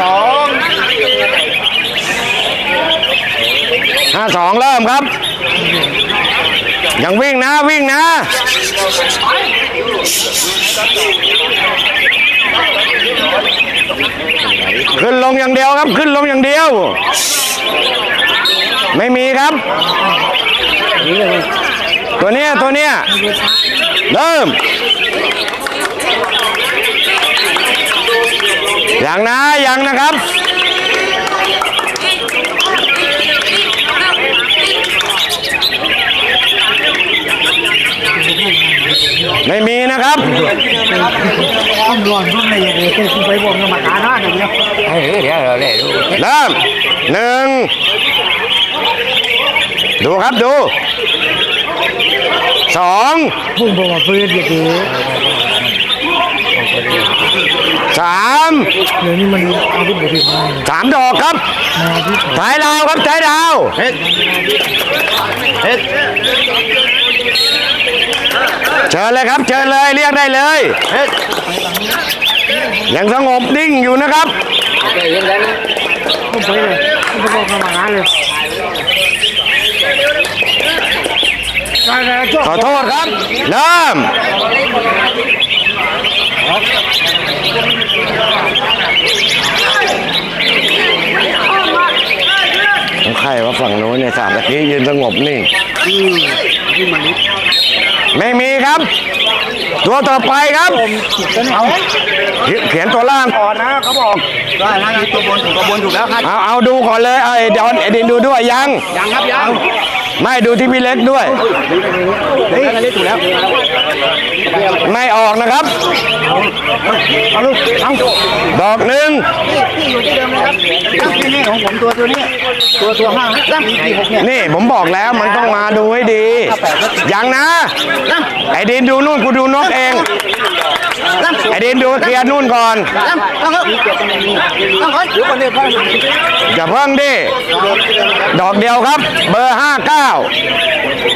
สองห้าสองเริ่มครับ ยังวิ่งนะวิ่งนะขึ้นลงอย่างเดียวครับ ขึ้นลงอย่างเดียว ไม่มีครับ ตัวเนี้ยตัวเนี้ยเริ่ม ย่างนะย่างนะครับ ไม่มีนะครับต้องร้อนต้องในอย่างนี้เป็นไปบ่มกรรมการหน้าอย่างเดียวเฮ้ยเดี๋ยวเราเล่ดูเริ่มหนึ่งดูครับดูสองพุ่งบ่มาฟื้นอย่างนี้ามเดี๋ยวนี้มันเอาที่บุตรมาสามดอกครับมาที่ท้ายดาวครับท้ายดาวเฮ็ดเฮ็ดเชิญเลยครับเชิญเลยเรียกได้เลยเฮ็ดยังสงบนิ่งอยู่นะครับใจเย็นแล้วนะพุ่งไปเลยพุ่งไปบอกกรรมการเลยได้แล้วจบขอโทษครับเริ่ม ของใครว่าฝั่งโน้นเนี่ยสามตะกี้ยืนสงบนิ่งไม่มีครับ ตัวต่อไปครับเขียนเขียนตัวล่างก่อนนะเขาบอกได้แล้วนะตัวบนถูกตัวบนถูกแล้วครับเอาเอาดูก่อนเลยเอาไอ้ดอนไอ้ดินดูด้วยยังยังครับยัง ไม่ดูที่พี่เล็กด้วยเฮ้ยอันนี้ถูกแล้วไม่ออกนะครับ เอาลูกเอาดอกหนึ่งที่อยู่ที่เดิมเลยครับนี่นี่ของผมตัวตัวนี้ ตัวตัวห้าตั้งสี่หกเนี่ยนี่ผมบอกแล้วมันต้องมาดูให้ดี ยังนะ ไอ้ดินดูนู่นกูดูนกเอง ไอ้ดินดูเคลียร์นู่นก่อนตั้งตั้งครับตั้งก่อนเดี๋ยวก่อนเดี๋ยวก่อนอย่าเพิ่งดิดอกเดียวครับ เบอร์ห้าเก้า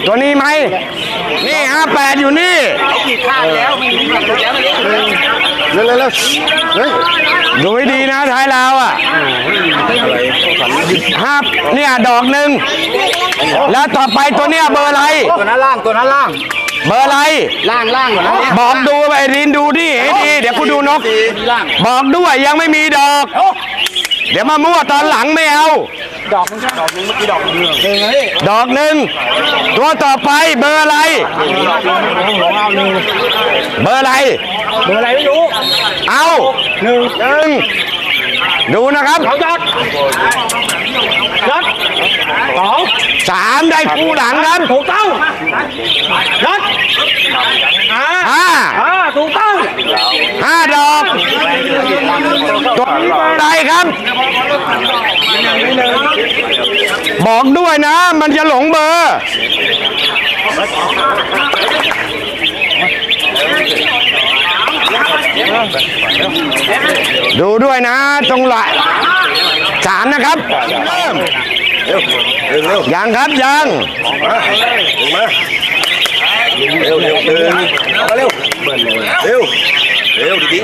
ตัวนี้ไหมนี่ห้าแปดอยู่นี่ข้าวแล้วไม่มีแล้วไม่เลี้ยงเร็วเร็วเฮ้ยดูให้ดีนะท้ายเราวอะห้าเนี่ยดอกหนึ่งแล้วต่อไปตัวเนี้ยเบอร์อะไรตัวนั้นล่างตัวนั้นล่าง เบอร์อะไร ล่างล่างก่อนนะบอกดูไปรินดูดิให้ดี เดี๋ยวกูดูนก ล่างบอกด้วยยังไม่มีดอก เดี๋ยวมามั่วตอนหลังไม่เอา ดอกนึงดอกนึงเมื่อกี้ดอกนึงเองเลยดอกหนึ่งตัวต่อไปเบอร์อะไร เบอร์อะไร เบอร์อะไรไม่รู้ เอาหนึ่งหนึ่งดูนะครับยอดยอด สองสามได้คู่หลังครับถูกต้องยอดอ่าห้าอ่าถูกต้องห้าดอกตัวนี้เบอร์อะไรครับ บอกด้วยนะ มันจะหลงเบอร์ดูด้วยนะตรงหละสามนะครับเริ่ม ยังครับยังเร็วเร็วเร็วมาเร็วเร็วเร็วดีดี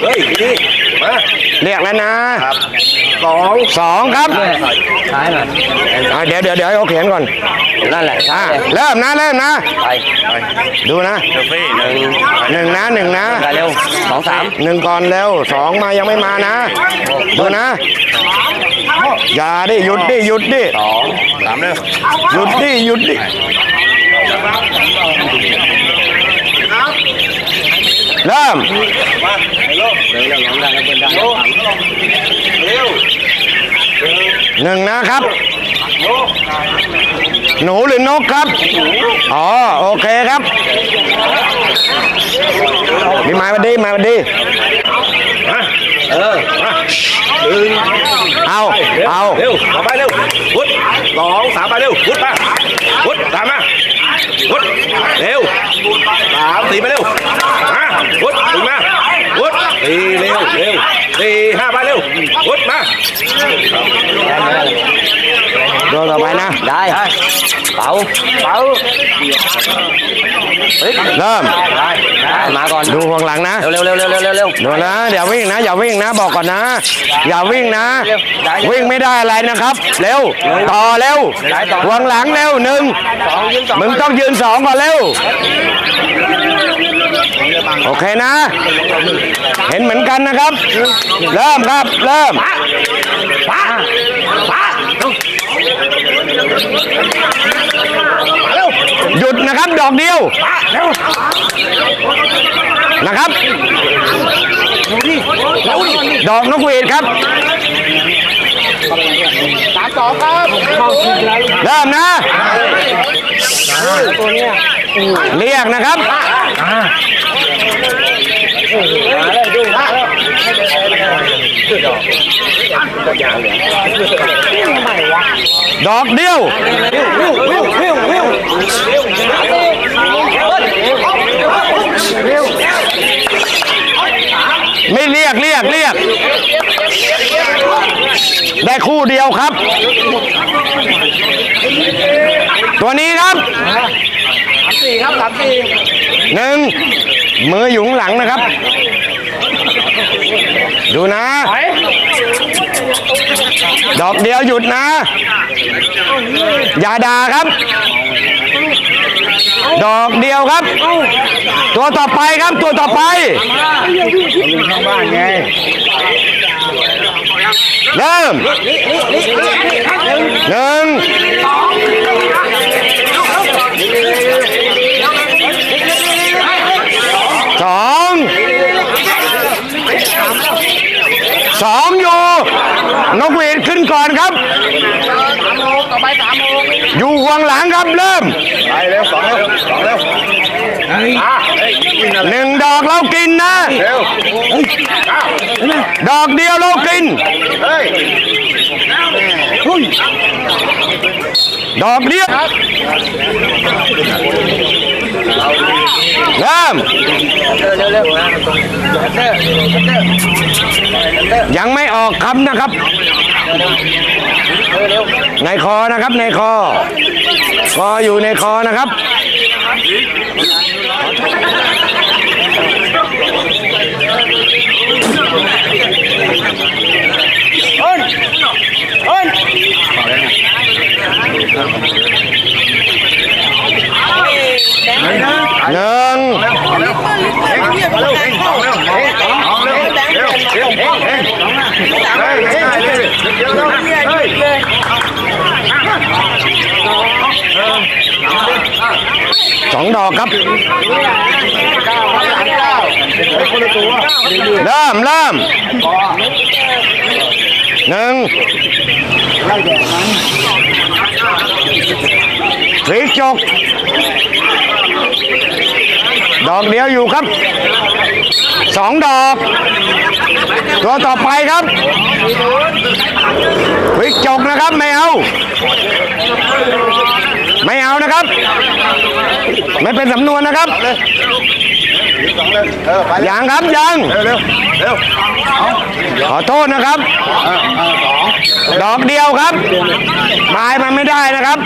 เฮ้ยดีมาเรียกแล้วนะสองสองครับซ้ายหน่อยอะเดี๋ยวเดี๋ยวเดี๋ยวให้เขาเขียนก่อนนั่นแหละอะเริ่มนะเริ่มนะไปดูนะหนึ่งหนึ่งนะหนึ่งนะไปเร็วสองสามหนึ่งก่อนเร็วสองมายังไม่มานะดูนะ อย่าดิหยุดดิหยุดดิสองสามเร็วหยุดดิหยุดดิเริ่มหนึ่งนะครับ หนูหรือนกครับ อ๋อ โอเคครับ มีไม้มาดีไม้มาดี เออมาหนึ่งเอาเอาเร็วต่อไปเร็วพุทธสองสามไปเร็วพุทธมาพุทธตามมาพุทธเร็วสามสี่ไปเร็วมาพุทธถึงมาพุทธสี่เร็วเร็วสี่ห้าไปเร็วพุทธมาตัวต่อไปนะได้ เป๋าเป๋าเฮ้ยเริ่มมาก่อนดูห่วงหลังนะเร็วเร็วเร็วเร็วเร็วเร็วดูนะอย่าวิ่งนะอย่าวิ่งนะบอกก่อนนะ อย่าวิ่งนะ วิ่งไม่ได้อะไรนะครับ เร็วต่อเร็วห่วงหลังเร็วหนึ่งสองยืนสองมึงต้องยืนสองก่อนเร็วโอเคนะ เห็นเหมือนกันนะครับ เริ่มครับเริ่ม หยุดนะครับดอกเดียวนะครับดอกนกหวีดครับสามสองครับเริ่มนะเรียกนะครับ ดอกเดียวไม่เรียกเรียกเรียก ได้คู่เดียวครับ ตัวนี้ครับสี่ครับสามสี่หนึ่งมืออยู่ข้างหลังนะครับ ดูนะ ดอกเดียวหยุดนะ อย่าด่าครับ ดอกเดียวครับ ตัวต่อไปครับตัวต่อไปบ้านไงเริ่มหนึ่งสองสองอยู่ นกหวีดขึ้นก่อนครับต่อไปสามโมงอยู่ห่วงหลังครับเริ่มไปเร็วสองเร็วสองเร็วหนึ่งดอกเรากินนะ เร็วดอกเดียวเรากิน เฮ้ย ดอกเดียวเริ่มเร็วเร็วเร็วเตอร์ยังไม่ออกคำนะครับเร็วในคอนะครับในคอ คออยู่ในคอนะครับ หนึ่งสองเร็วสองเร็วเร็วเร็วเร็วเร็วเฮ้ยเฮ้ยเร็วเร็วเฮ้ยสองดอกครับเก้าครับสามเก้าเฮ้ย คนละตัวเริ่มเริ่มหนึ่งสีจก ดอกเดียวอยู่ครับ สองดอก ตัวต่อไปครับวิกจกนะครับไม่เอา ไม่เอานะครับ ไม่เป็นสำนวนนะครับ สองเร็วเออไปเร็วยังครับยังเร็วเร็วเร็วขอโทษนะครับ เออเออสอง ดอกเดียวครับไม้มันไม่ได้นะครับ